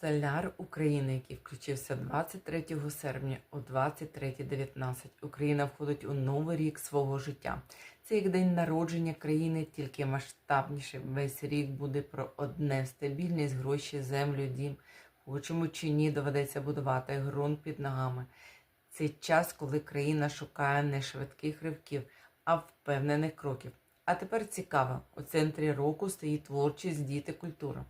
Соляр України, який включився 23 серпня о 23.19. Україна входить у новий рік свого життя. Це як день народження країни, тільки масштабніше. Весь рік буде про одне стабільність, гроші, землю, дім. Хочемо чи ні, доведеться будувати ґрунт під ногами. Це час, коли країна шукає не швидких ривків, а впевнених кроків. А тепер цікаво, у центрі року стоїть творчість, діти, культура.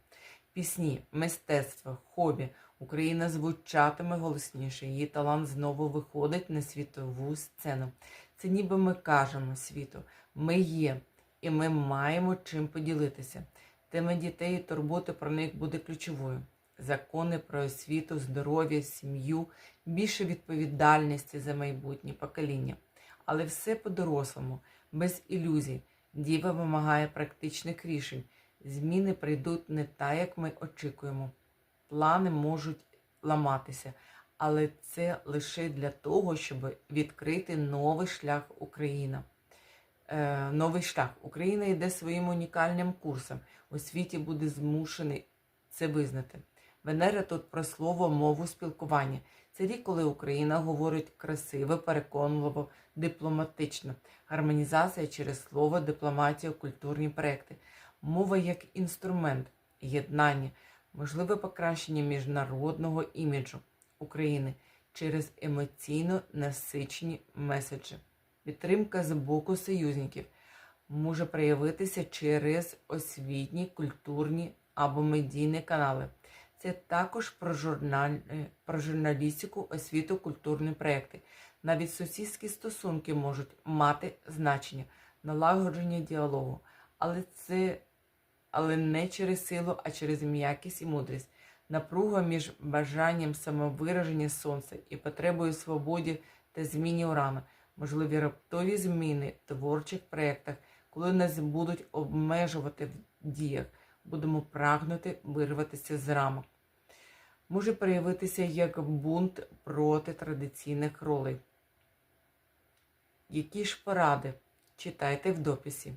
Пісні, мистецтво, хобі. Україна звучатиме голосніше. Її талант знову виходить на світову сцену. Це ніби ми кажемо світу. Ми є, і ми маємо чим поділитися. Тема дітей і турботи про них буде ключовою. Закони про освіту, здоров'я, сім'ю, більше відповідальності за майбутнє покоління. Але все по-дорослому, без ілюзій. Діва вимагає практичних рішень. Зміни прийдуть не так, як ми очікуємо. Плани можуть ламатися, але це лише для того, щоб відкрити новий шлях Україна. Е, новий шлях. Україна йде своїм унікальним курсом. У світі буде змушений це визнати. Венера тут про слово, мову спілкування. Це рік, коли Україна говорить красиво, переконливо, дипломатично. Гармонізація через слово, дипломатія, культурні проекти. Мова як інструмент єднання, можливе покращення міжнародного іміджу України через емоційно насичені меседжі. Підтримка з боку союзників може проявитися через освітні, культурні або медійні канали. Це також про, журналь... е, про журналістику, освіту, культурні проекти. Навіть сусідські стосунки можуть мати значення, налагодження діалогу. Але це але не через силу, а через м'якість і мудрість. Напруга між бажанням самовираження сонця і потребою свободі та зміні урана, можливі раптові зміни в творчих проєктах, коли нас будуть обмежувати в діях, будемо прагнути вирватися з рамок. Може проявитися як бунт проти традиційних ролей. Які ж поради? Читайте в дописі.